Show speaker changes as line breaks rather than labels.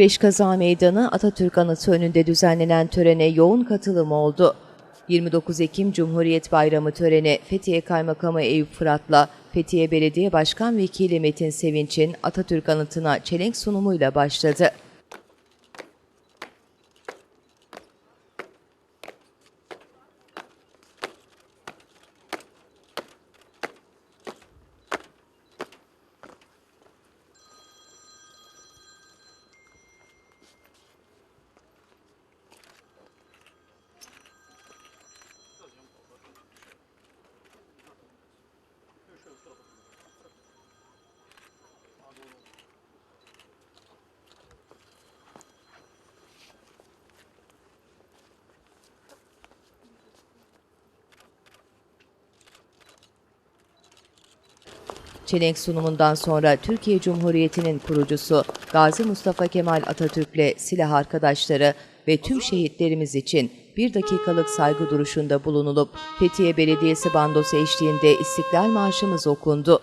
Beşkaza Meydanı Atatürk Anıtı önünde düzenlenen törene yoğun katılım oldu. 29 Ekim Cumhuriyet Bayramı töreni Fethiye Kaymakamı Eyüp Fırat'la Fethiye Belediye Başkan Vekili Metin Sevinç'in Atatürk Anıtı'na çelenk sunumuyla başladı. Çelenk sunumundan sonra Türkiye Cumhuriyeti'nin kurucusu Gazi Mustafa Kemal Atatürk'le silah arkadaşları ve tüm şehitlerimiz için bir dakikalık saygı duruşunda bulunulup Fethiye Belediyesi bandosu eşliğinde İstiklal Marşımız okundu.